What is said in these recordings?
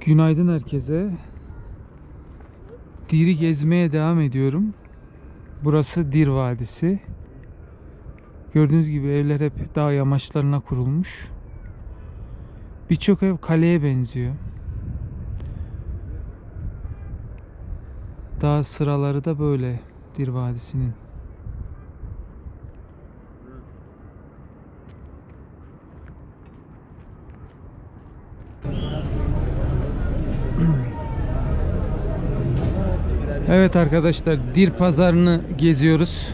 Günaydın herkese. Dir'i gezmeye devam ediyorum. Burası Dir Vadisi. Gördüğünüz gibi evler hep dağ yamaçlarına kurulmuş. Birçok ev kaleye benziyor. Dağ sıraları da böyle Dir Vadisi'nin. Evet arkadaşlar Dir pazarını geziyoruz.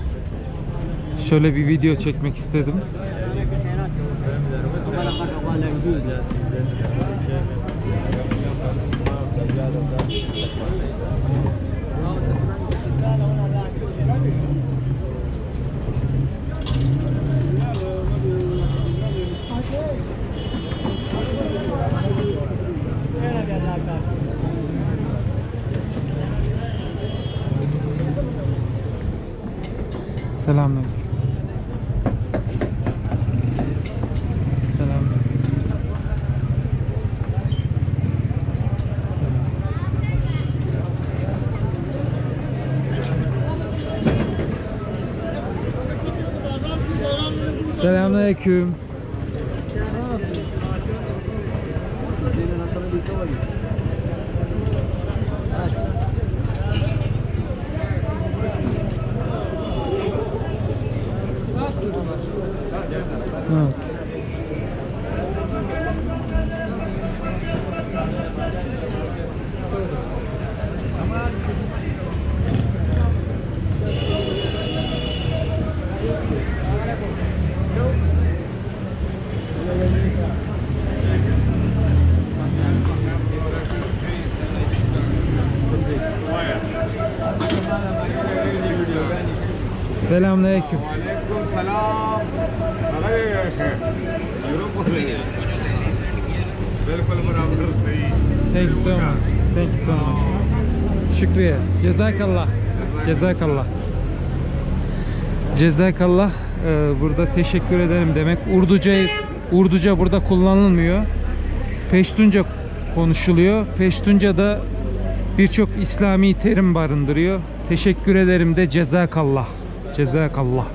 Şöyle bir video çekmek istedim. Selamünaleyküm. Ha. Selamünaleyküm. Aleyküm selam. Thank you so much. Thank you so much. Şükriye. Cezakallah. Cezakallah. Cezakallah. Ee, burada teşekkür ederim demek. Urduca Urduca burada kullanılmıyor. Peştunca konuşuluyor. Peştunca da birçok İslami terim barındırıyor. Teşekkür ederim de cezakallah. Cezakallah.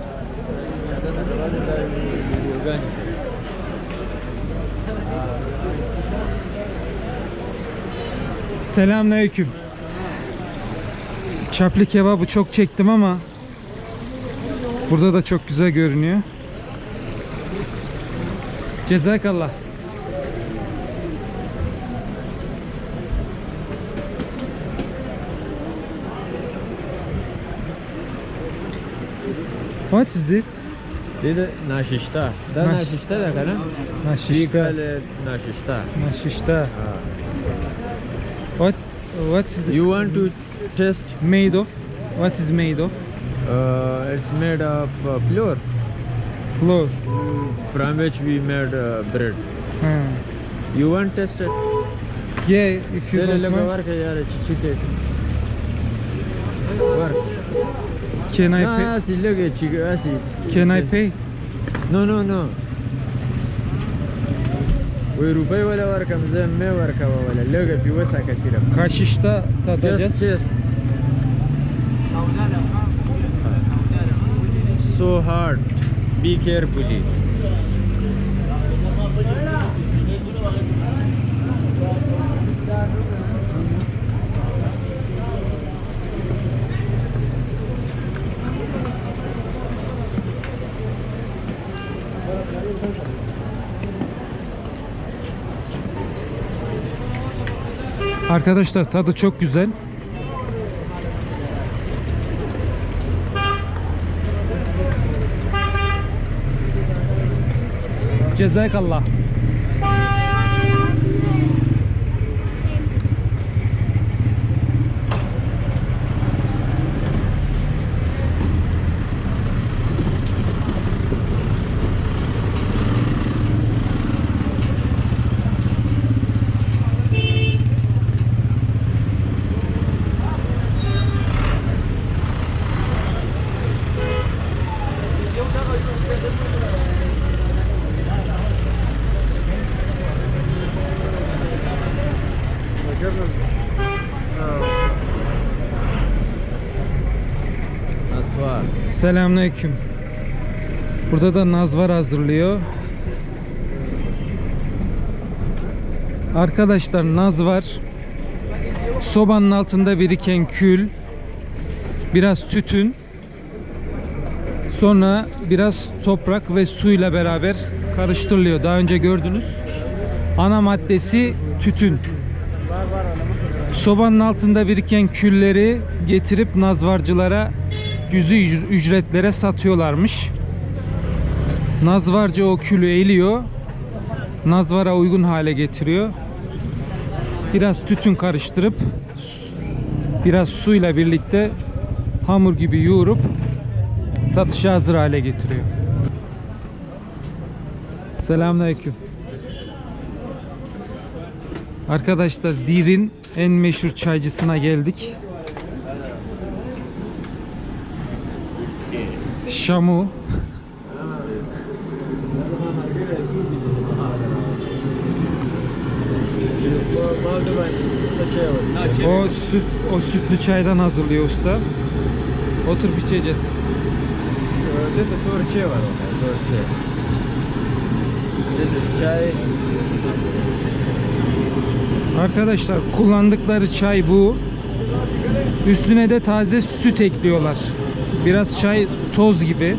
Selamünaleyküm. Çaplı kebabı çok çektim ama burada da çok güzel görünüyor. Cezakallah. What is this? Dedi naşişta. Da Naş- naşişta da kana. Naşişta. Şikale naşişta. Naşişta. What what is the You want to test? made of? What is made of? Uh, it's made of uh, flour Flour. from which we made uh, bread. Ha. You want test it? Yeah, if you Dele don't mind. Var. Can I pay? Yes, look at you. Yes, Can I pay? No, no, no. وی روپی ولا ورکم زه مې ورکوه ولا لږه پې وڅکه صرف کاشي شته تا دا جس سو هارډ بی کیرفولي Arkadaşlar tadı çok güzel. Cezakallah. Selamünaleyküm. Burada da nazvar hazırlıyor. Arkadaşlar nazvar sobanın altında biriken kül, biraz tütün, sonra biraz toprak ve suyla beraber karıştırılıyor. Daha önce gördünüz. Ana maddesi tütün. Sobanın altında biriken külleri getirip nazvarcılara cüzi üc- ücretlere satıyorlarmış. Nazvarcı o külü eliyor. Nazvara uygun hale getiriyor. Biraz tütün karıştırıp biraz suyla birlikte hamur gibi yoğurup satışa hazır hale getiriyor. Selamünaleyküm. Arkadaşlar Dir'in en meşhur çaycısına geldik. Şamu. O süt o sütlü çaydan hazırlıyor usta. Oturup içeceğiz. This is Turkey var Turkey. This is chai. Arkadaşlar kullandıkları çay bu. Üstüne de taze süt ekliyorlar. Biraz çay toz gibi.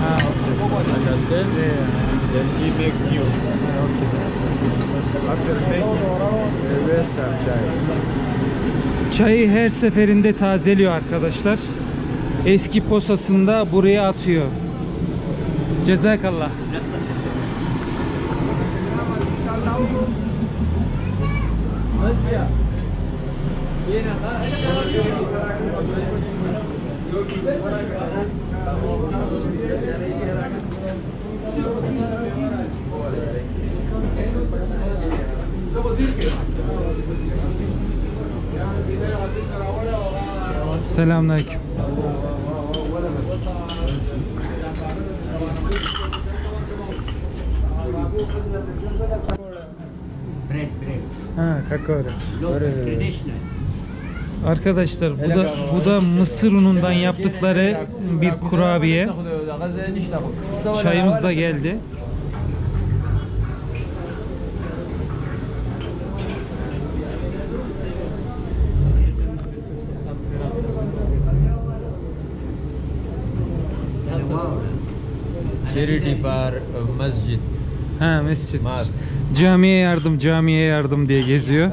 Ha, of chai. Çayı her seferinde tazeliyor arkadaşlar. Eski posasında buraya atıyor. Cezakallah. Selamünaleyküm. bread. Ha, kakao. Traditional. Arkadaşlar bu da bu da mısır unundan yaptıkları bir kurabiye. Çayımız da geldi. Charity bar, masjid. Ha mescit. Maz. Camiye yardım, camiye yardım diye geziyor.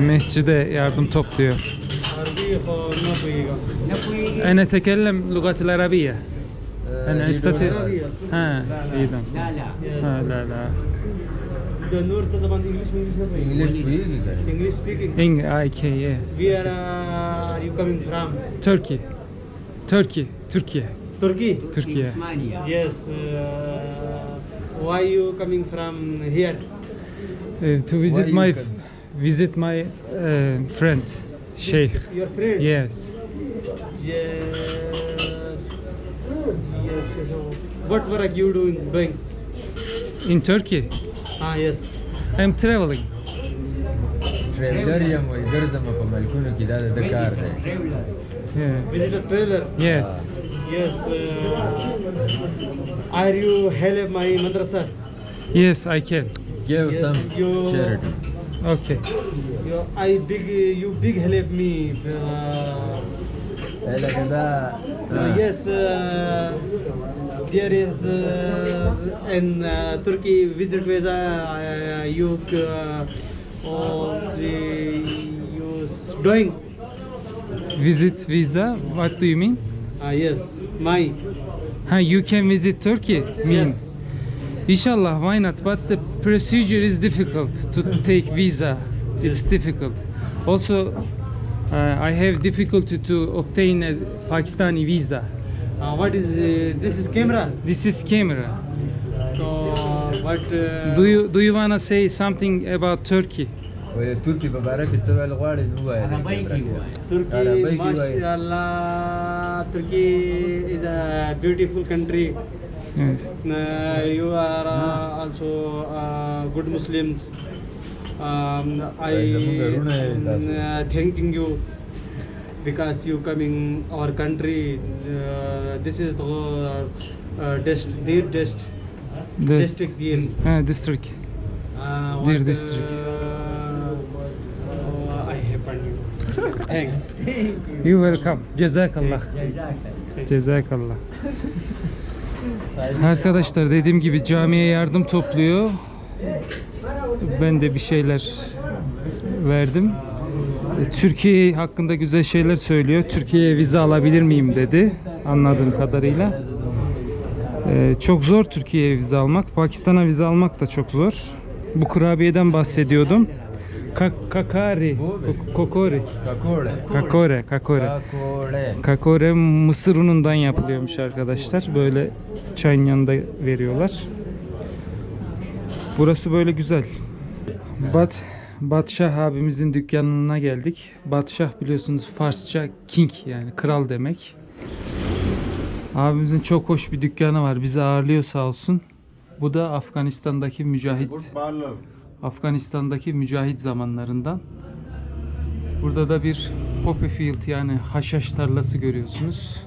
Mescide yardım topluyor. أنا أتكلم لغة العربية أنا أستطيع ها إذا لا لا ها لا لا The Noor Zaman English English English speaking. English speaking. إنج I K yes Where uh, are you coming from? Turkey Turkey Türkiye Turkey. Türkiye Osmania. Yes. Uh, why you coming from here? Uh, to visit you my come? visit my uh, friend Sheikh Your friend. yes Yes. Yes. yes. So what work you doing? Doing? in Turkey Ah yes. I'm traveling ټریلر یم وای ګرځم په ملکونو کې دا د کار دی Traveler. yeah. Visit a trailer. yes Yes. Uh, are you help my madrasa? Yes, I can. Give yes, some you, charity. Okay. You, I big you big help me. Uh, uh, uh, yes. Uh, there is uh, in uh, Turkey visit visa uh, uh, you uh, or the you doing visit visa what do you mean uh, yes my Ha, you can visit Turkey mean yes. Inshallah, why not? But the procedure is difficult to take visa. It's difficult. Also, uh, I have difficulty to obtain a Pakistani visa. Uh, what is uh, this? Is camera? This is camera. So what? Uh, Do you do you wanna say something about Turkey? وای د ترکی په باره کې څه ویل غواړې نو وایه د عربی کیمرې کې کې. وایه. Turkey, عربی کې وایه. mashallah, Turkey is a beautiful country. Yes. Uh, you are uh, also uh, good Muslim. Um, I uh, thanking you because you coming our country. Uh, this is the uh, dest, their dest, Des- district dear. Ha, district. Uh, Dear what, district. Uh, Thanks. You welcome. Cezakallah. Cezakallah. Arkadaşlar dediğim gibi camiye yardım topluyor. Ben de bir şeyler verdim. E, Türkiye hakkında güzel şeyler söylüyor. Türkiye'ye vize alabilir miyim dedi anladığım kadarıyla. E, çok zor Türkiye'ye vize almak. Pakistan'a vize almak da çok zor. Bu kurabiyeden bahsediyordum. Ka- kakari, Kok- kokori. Kakore. Kakore, kakore. Kakore. Kakore mısır unundan yapılıyormuş arkadaşlar. Böyle çayın yanında veriyorlar. Burası böyle güzel. Bat Batşah abimizin dükkanına geldik. Batşah biliyorsunuz Farsça king yani kral demek. Abimizin çok hoş bir dükkanı var. Bizi ağırlıyor sağ olsun. Bu da Afganistan'daki mücahit Afganistan'daki mücahit zamanlarından. Burada da bir poppy field yani haşhaş tarlası görüyorsunuz.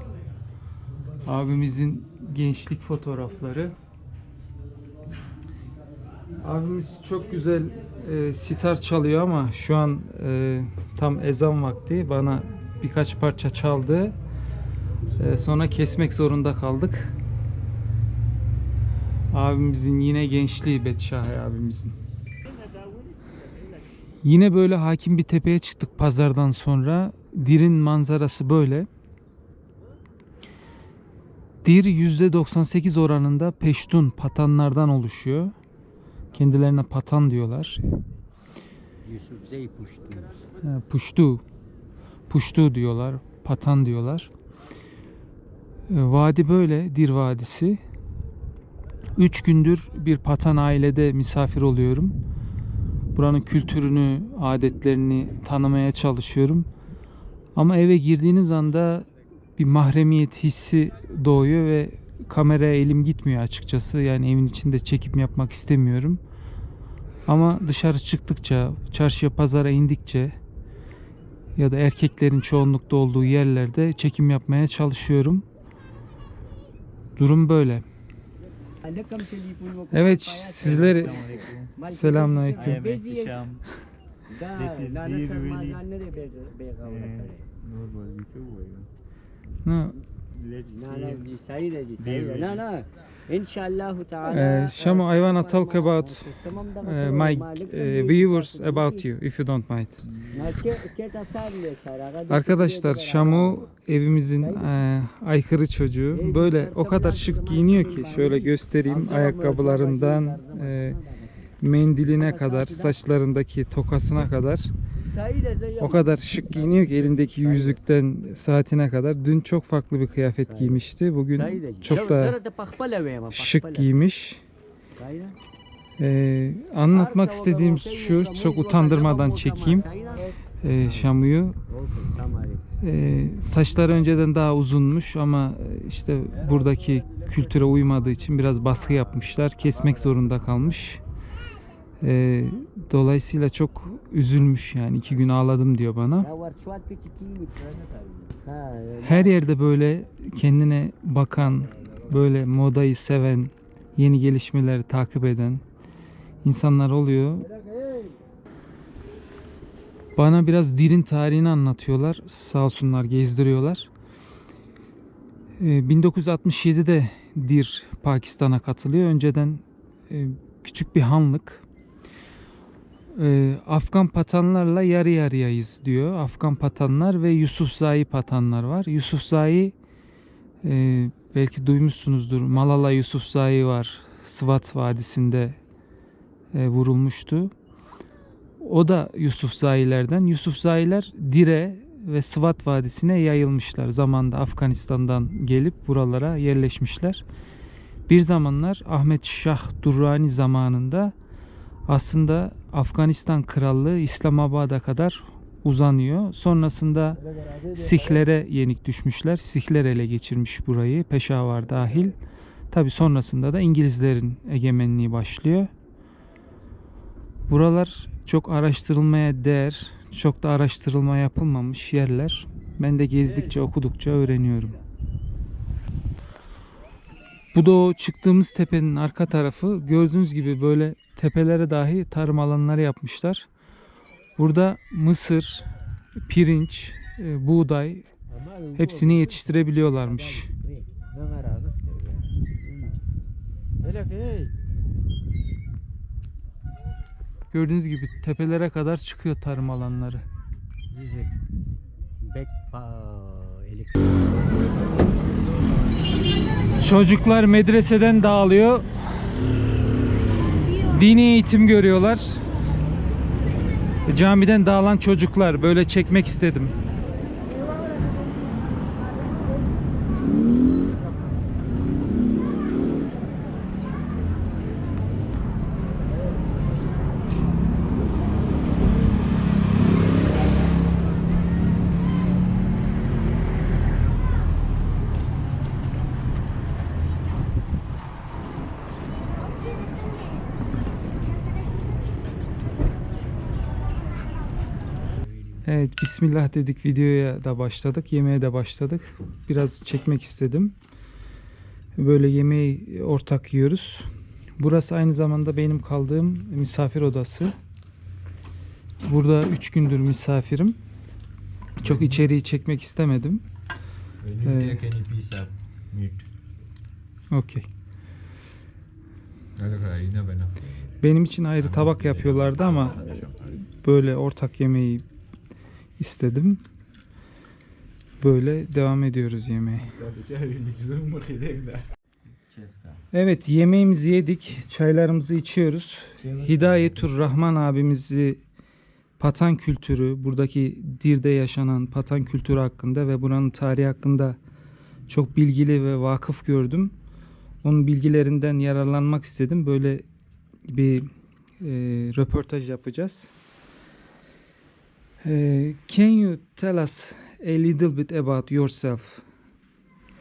Abimizin gençlik fotoğrafları. Abimiz çok güzel e, sitar çalıyor ama şu an e, tam ezan vakti. Bana birkaç parça çaldı. E, sonra kesmek zorunda kaldık. Abimizin yine gençliği Betşahi abimizin. Yine böyle hakim bir tepeye çıktık pazardan sonra. Dir'in manzarası böyle. Dir %98 oranında Peştun patanlardan oluşuyor. Kendilerine patan diyorlar. Yusufzey Puştu. Ha, Puştu. Puştu diyorlar. Patan diyorlar. E, Vadi böyle. Dir Vadisi. Üç gündür bir patan ailede misafir oluyorum. Buranın kültürünü, adetlerini tanımaya çalışıyorum. Ama eve girdiğiniz anda bir mahremiyet hissi doğuyor ve kameraya elim gitmiyor açıkçası. Yani evin içinde çekim yapmak istemiyorum. Ama dışarı çıktıkça, çarşıya pazara indikçe ya da erkeklerin çoğunlukta olduğu yerlerde çekim yapmaya çalışıyorum. Durum böyle. Evet sizleri selamünaleyküm. This is No, İnşallah uh, Shamo, I wanna talk about uh, my uh, viewers about you if you don't mind. Arkadaşlar Şamu evimizin e, aykırı çocuğu. Böyle o kadar şık giyiniyor ki şöyle göstereyim ayakkabılarından e, mendiline kadar saçlarındaki tokasına kadar o kadar şık giyiniyor ki elindeki yüzükten saatine kadar. Dün çok farklı bir kıyafet giymişti. Bugün çok da şık giymiş. E, anlatmak istediğim şu çok utandırmadan çekeyim e, Şamu'yu. Ee, saçları önceden daha uzunmuş ama e, işte buradaki kültüre uymadığı için biraz baskı yapmışlar. Kesmek zorunda kalmış. Ee, dolayısıyla çok üzülmüş yani iki gün ağladım diyor bana. Her yerde böyle kendine bakan, böyle modayı seven, yeni gelişmeleri takip eden insanlar oluyor. Bana biraz Dir'in tarihini anlatıyorlar. Sağ olsunlar gezdiriyorlar. Ee, 1967'de Dir Pakistan'a katılıyor. Önceden e, küçük bir hanlık. Ee, Afgan patanlarla yarı yarıyayız diyor. Afgan patanlar ve Yusufzai patanlar var. Yusufzai e, belki duymuşsunuzdur. Malala Yusufzai var. Sıvat Vadisi'nde e, vurulmuştu. O da Yusufzailerden. Yusufzailer Dire ve Sıvat Vadisi'ne yayılmışlar. Zamanda Afganistan'dan gelip buralara yerleşmişler. Bir zamanlar Ahmet Şah Durrani zamanında aslında Afganistan Krallığı İslamabad'a kadar uzanıyor. Sonrasında Sihlere yenik düşmüşler. Sihler ele geçirmiş burayı. Peşavar dahil. Tabi sonrasında da İngilizlerin egemenliği başlıyor. Buralar çok araştırılmaya değer, çok da araştırılma yapılmamış yerler. Ben de gezdikçe, okudukça öğreniyorum. Bu da o çıktığımız tepenin arka tarafı. Gördüğünüz gibi böyle tepelere dahi tarım alanları yapmışlar. Burada mısır, pirinç, e, buğday hepsini yetiştirebiliyorlarmış. Gördüğünüz gibi tepelere kadar çıkıyor tarım alanları. This is a big uh, elec- Çocuklar medreseden dağılıyor. Dini eğitim görüyorlar. Camiden dağılan çocuklar böyle çekmek istedim. Evet Bismillah dedik videoya da başladık. Yemeğe de başladık. Biraz çekmek istedim. Böyle yemeği ortak yiyoruz. Burası aynı zamanda benim kaldığım misafir odası. Burada 3 gündür misafirim. Çok içeriği çekmek istemedim. Meat, Okey. Benim için ayrı tabak yapıyorlardı ama böyle ortak yemeği istedim. Böyle devam ediyoruz yemeğe. Evet yemeğimizi yedik. Çaylarımızı içiyoruz. Hidayetur Rahman abimizi Patan kültürü, buradaki Dir'de yaşanan Patan kültürü hakkında ve buranın tarihi hakkında çok bilgili ve vakıf gördüm. Onun bilgilerinden yararlanmak istedim. Böyle bir e, röportaj yapacağız. E, can you tell us a little bit about yourself?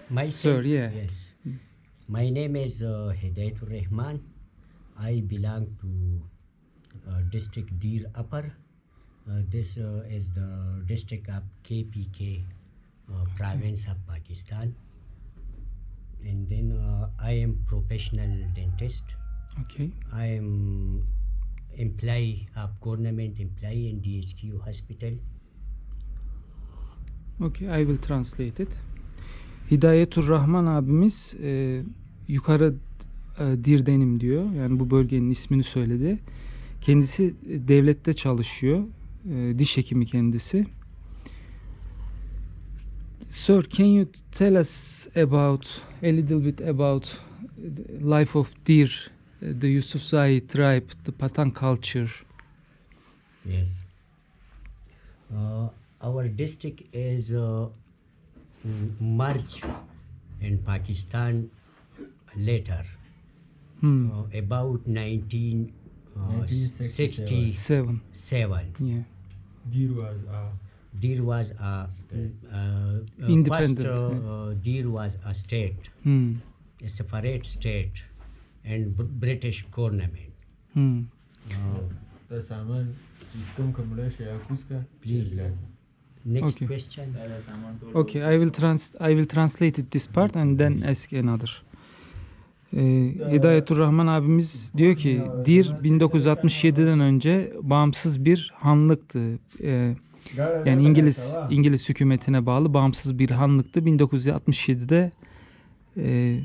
Myself, Sir, yeah. Yes. My name is uh, Hidayatur Rahman. I belong to uh, district Dir Upper. Uh, this uh, is the district of KPK uh, province of Pakistan. And then uh, I am professional dentist. Okay. I am employee of government employee in DHQ hospital. Okay, I will translate it. Hidayetur Rahman abimiz e, yukarı e, Dirdenim diyor. Yani bu bölgenin ismini söyledi. Kendisi e, devlette çalışıyor. E, diş hekimi kendisi. Sir, can you tell us about a little bit about the life of uh, the Yusufzai tribe, the Patan culture? Yes. Uh, our district is uh, mm, merged in Pakistan later, Hmm. uh, about 1967. Seven. Yeah. Deer was uh, Dir was a, uh, uh, Independent, First, uh, yeah. uh, Dir was a state, Hmm. a separate state, and Br- British government. Hmm. Uh, the salmon. Please. next Okay. question. Okay, I will trans I will translate it this part and then ask another. Ee, Hidayetur Rahman abimiz diyor ki Dir 1967'den önce bağımsız bir hanlıktı. Ee, yani İngiliz İngiliz hükümetine bağlı bağımsız bir hanlıktı. 1967'de e,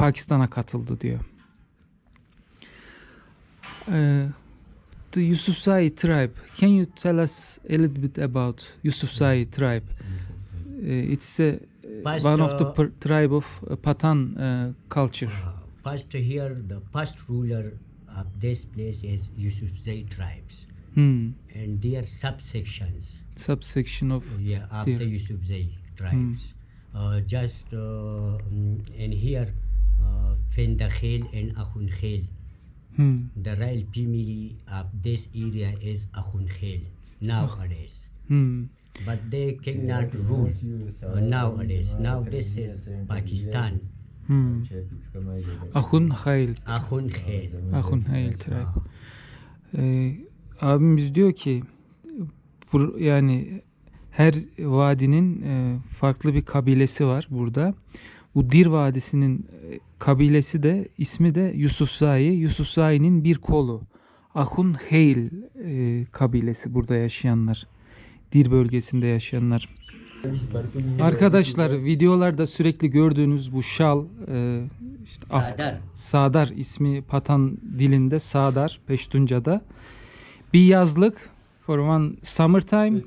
Pakistan'a katıldı diyor. Ee, the Yusufzai tribe. Can you tell us a little bit about Yusufzai tribe? Uh, it's uh, First, one of the uh, per- tribe of uh, Patan uh, culture. Uh, first here, the first ruler of this place is Yusufzai tribes Hmm. and their subsections. Subsection of Yeah, the Yusufzai tribes. Uh, just uh, mm, in here, uh, Fendakhel and Akhunkhel. hmm. The royal family of this area is Akhunkhel nowadays. Hmm. But they cannot rule uh, nowadays. Now this is Pakistan. Hmm. Akhunkhel. Ahun Khail tribe. Ee, abimiz diyor ki bur, yani her vadinin e, farklı bir kabilesi var burada. Bu Dir Vadisi'nin e, kabilesi de ismi de Yusufzai. Yusufzai'nin bir kolu. Ahun Heil e, kabilesi burada yaşayanlar. Dir bölgesinde yaşayanlar. Arkadaşlar videolarda sürekli gördüğünüz bu şal e, işte Af- Sadar. Sadar ismi Patan dilinde Sadar Peştunca'da bir yazlık for one summertime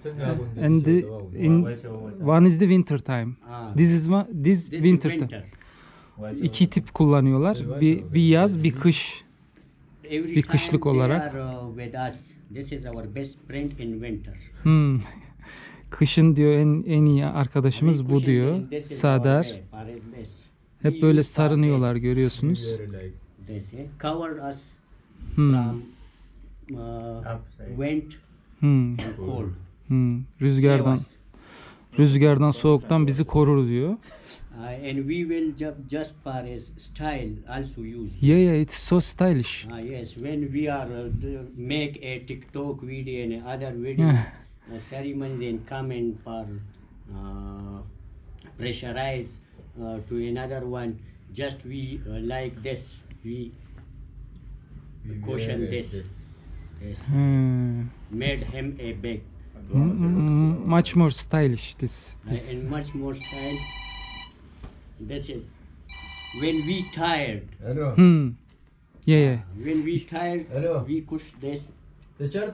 and the, in one is the winter time. Ah, This is one, this, this is winter, time. İki tip kullanıyorlar. Bir, bir yaz, bir kış. Bir kışlık olarak. uh, with us. This is our best friend in winter. Hmm. Kışın diyor en en iyi arkadaşımız bu diyor. Sadar. Hep böyle sarınıyorlar görüyorsunuz. Eh, cover us Hmm. from uh, wind Hmm. and cold. Hmm. Rüzgardan rüzgardan soğuktan bizi korur diyor. Uh, and we will ju- just for as style also use. Yeah yeah it's so stylish. Ah yes, when we are uh, make a TikTok video and other video Yeah. uh, ceremonies and come in for uh, pressurize uh, to another one, just we uh, like this, we caution this. Hmm. Made him a bag. Mm, much more stylish this. this. And much more style. This is when we tired. Hello. Hmm. Yeah, yeah. When we tired, Hello. we push this. The chart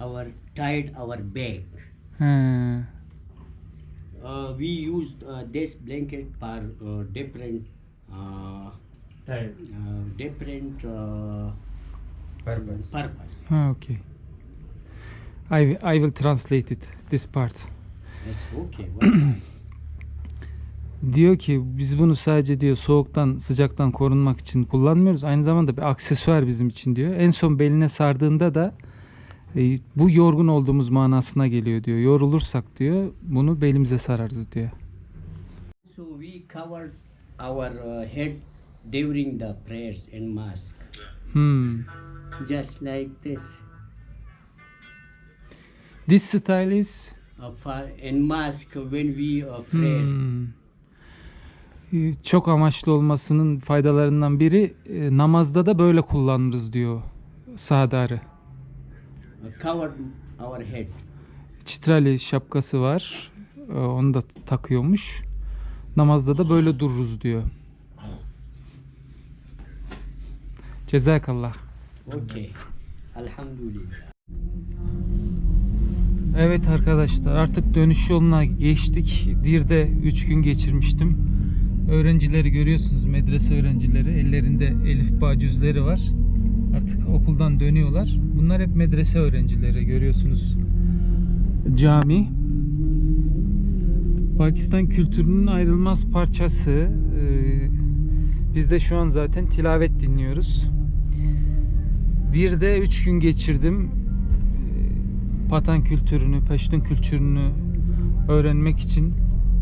our tied our back. Hmm. Uh, we used uh, this blanket for uh, different uh. Uh, different uh, purpose. Purpose. Ah, okay. I I will translate it this part. Yes, okay. Diyor ki biz bunu sadece diyor soğuktan sıcaktan korunmak için kullanmıyoruz. Aynı zamanda bir aksesuar bizim için diyor. En son beline sardığında da e, bu yorgun olduğumuz manasına geliyor diyor. Yorulursak diyor bunu belimize sararız diyor. so we covered our uh, head during the prayers and mask, Hmm. just like this. This style is in mask when we uh, pray. Hmm. Ee, Çok amaçlı olmasının faydalarından biri e, namazda da böyle kullanırız diyor Sadar'ı. uh, covered our head. Çitrali şapkası var. Ee, Onu da takıyormuş. Namazda da böyle dururuz diyor. Cezakallah. Alhamdulillah. Evet arkadaşlar artık dönüş yoluna geçtik. Dir'de 3 gün geçirmiştim. Öğrencileri görüyorsunuz medrese öğrencileri. Ellerinde elif bağ cüzleri var. Artık okuldan dönüyorlar. Bunlar hep medrese öğrencileri görüyorsunuz. Cami. Pakistan kültürünün ayrılmaz parçası. Ee, Biz de şu an zaten tilavet dinliyoruz. Dir'de 3 gün geçirdim. Patan kültürünü, Peştun kültürünü öğrenmek için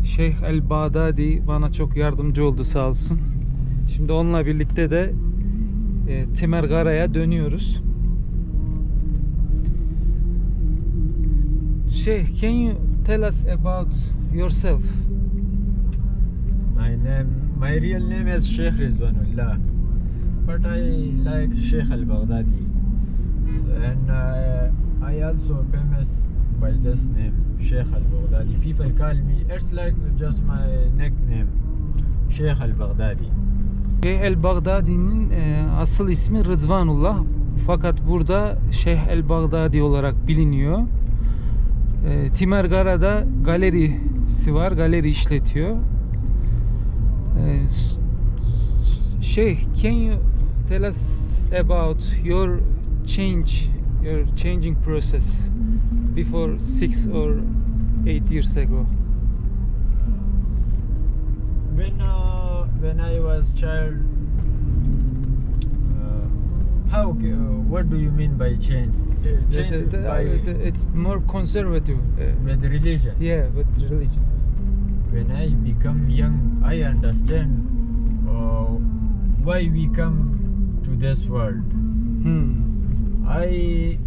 Şeyh El Bağdadi bana çok yardımcı oldu sağ olsun. Şimdi onunla birlikte de e, Timergara'ya dönüyoruz. Şeyh, can you tell us about yourself? My name, my real name is Sheikh Rizwanullah, but I like Sheikh Al Baghdadi, and uh, I also famous by this name, Sheikh Al Baghdadi. People call me. It's like just my nickname, Sheikh Al Baghdadi. Şeyh El Bağdadi'nin e, asıl ismi Rızvanullah. Fakat burada Şeyh El Bağdadi olarak biliniyor. E, Timergara'da galerisi var. Galeri işletiyor. E, Şeyh, can you tell us about your change your changing process before six or eight years ago. when uh, when I was child, uh, how? Uh, what do you mean by change? Uh, The- change the- the- by the- it's more conservative. uh, with religion. yeah, with religion. When I become young, I understand uh, why we come to this world. Hmm. I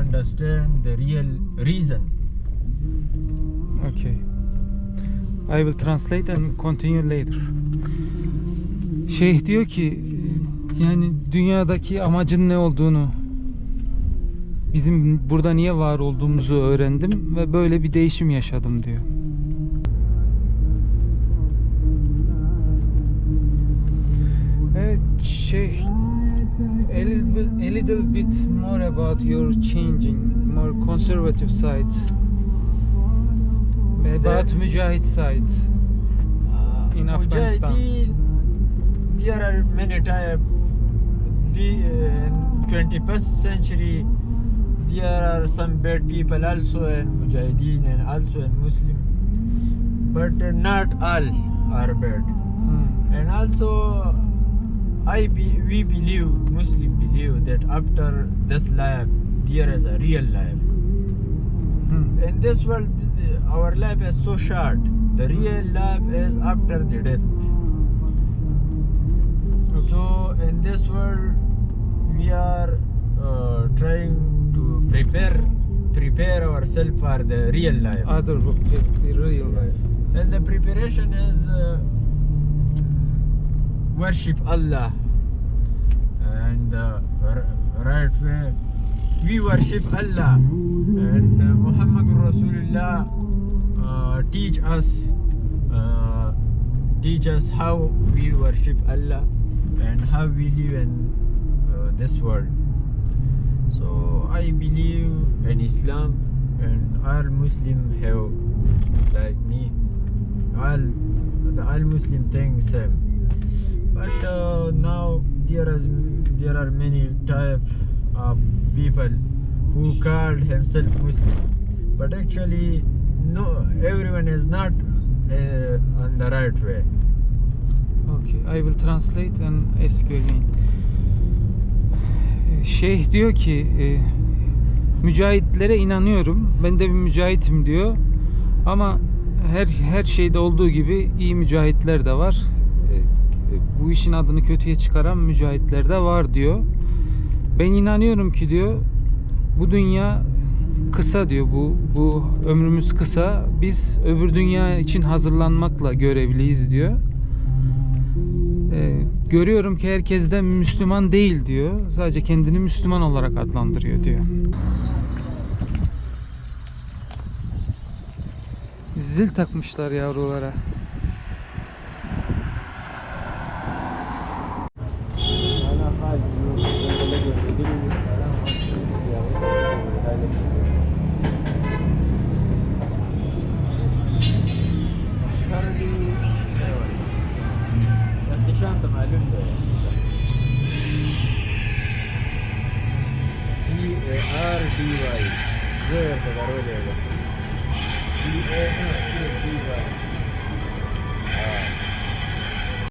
understand the real reason. Okay. I will translate and continue later. Şeyh diyor ki yani dünyadaki amacın ne olduğunu bizim burada niye var olduğumuzu öğrendim ve böyle bir değişim yaşadım diyor. Evet şey a little bit, a little bit more about your changing, more conservative side. About Mujahid side. Uh, In Afghanistan. There are many types. The uh, 21st century, there are some bad people also in Mujahideen and also in Muslim, but not all are bad. Hmm. And also, I be, we believe Muslim believe that after this life there is a real life. Hmm. In this world, our life is so short. The real life is after the death. So in this world, we are uh, trying prepare prepare ourselves for the real life. Other object, the real life. And the preparation is uh, worship Allah and uh, right way. We worship Allah and uh, Muhammadur Rasulullah uh, teach us uh, teach us how we worship Allah and how we live in uh, this world. So I believe in Islam and all Muslim have like me all the all Muslim things same. But uh, now there is there are many type of people who called himself Muslim, but actually no everyone is not uh, on the right way. Okay, I will translate and ask you again. Şeyh diyor ki e, mücahitlere inanıyorum. Ben de bir mücahitim diyor. Ama her her şeyde olduğu gibi iyi mücahitler de var. E, bu işin adını kötüye çıkaran mücahitler de var diyor. Ben inanıyorum ki diyor bu dünya kısa diyor. Bu bu ömrümüz kısa. Biz öbür dünya için hazırlanmakla görevliyiz diyor. Ee, görüyorum ki herkes de Müslüman değil diyor. Sadece kendini Müslüman olarak adlandırıyor diyor. Zil takmışlar yavrulara.